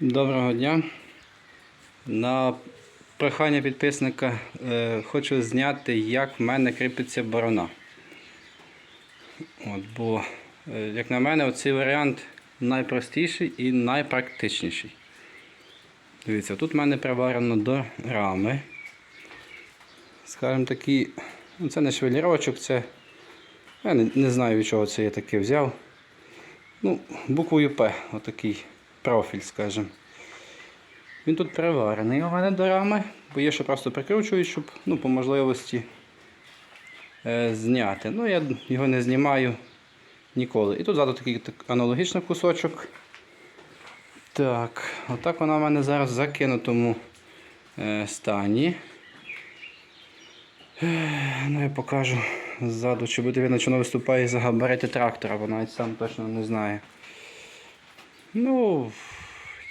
Доброго дня. На прохання підписника е, хочу зняти, як в мене кріпиться борона. От, бо, е, як на мене, цей варіант найпростіший і найпрактичніший. Дивіться, тут в мене приварено до рами. Скажімо такі, ну це не швелірочок, це. Я не, не знаю від чого це я таке взяв. Ну, буквою П, отакий профіль, скажімо. Він тут приварений у мене до рами, бо є ще просто прикручую, щоб ну, по можливості е, зняти. Ну, я його не знімаю ніколи. І тут ззаду такий так, аналогічний кусочок. Так, отак вона в мене зараз в закинутому е, стані. Е, Ну, я покажу ззаду, чи буде видно, чи воно виступає за габарити трактора, бо навіть сам точно не знаю. Ну,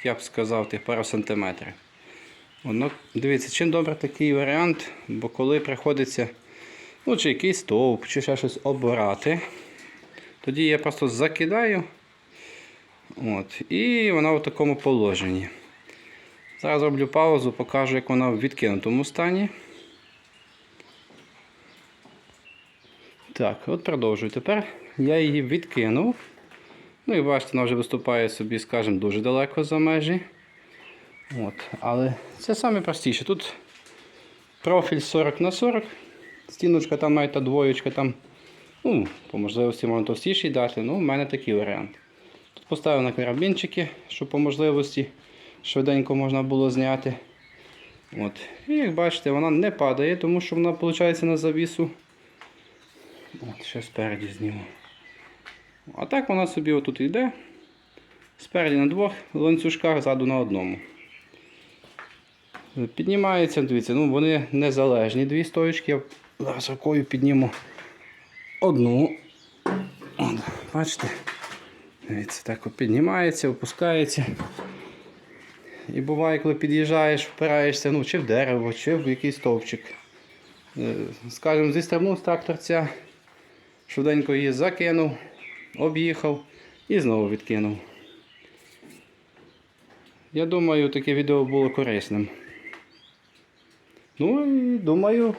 я б сказав, тих пару сантиметрів. Воно, дивіться, чим добре такий варіант, бо коли приходиться ну, чи якийсь стовп, чи ще щось обирати, тоді я просто закидаю. От, і вона в такому положенні. Зараз роблю паузу, покажу, як вона в відкинутому стані. Так, от продовжую. Тепер я її відкинув. Ну і бачите, вона вже виступає собі, скажімо, дуже далеко за межі. От. Але це саме простіше. Тут профіль 40 на 40 стіночка там навіть та двоєчка там. Ну, по можливості можна товстіший дати, ну, в мене такий варіант. Тут поставив на карабінчики, щоб по можливості швиденько можна було зняти. От. І як бачите, вона не падає, тому що вона виходить на завісу. От, ще спереді зніму. А так вона собі отут йде. Спереді на двох ланцюжках, ззаду на одному. Піднімається, дивіться, ну вони незалежні дві стоечки. Я зараз рукою підніму одну. От, бачите? Дивіться, так піднімається, опускається. І буває, коли під'їжджаєш, впираєшся ну, чи в дерево, чи в якийсь стовпчик. Е, Скажімо, зістрибнув з тракторця, швиденько її закинув, об'їхав і знову відкинув. Я думаю, таке відео було корисним. Ну і думаю,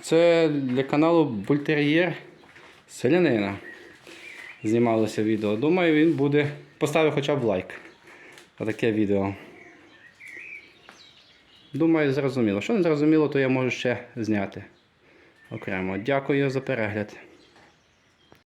це для каналу Бультер'єр Селянина. Знімалося відео. Думаю, він буде. Поставив хоча б лайк. на таке відео. Думаю, зрозуміло. Що не зрозуміло, то я можу ще зняти окремо. Дякую за перегляд.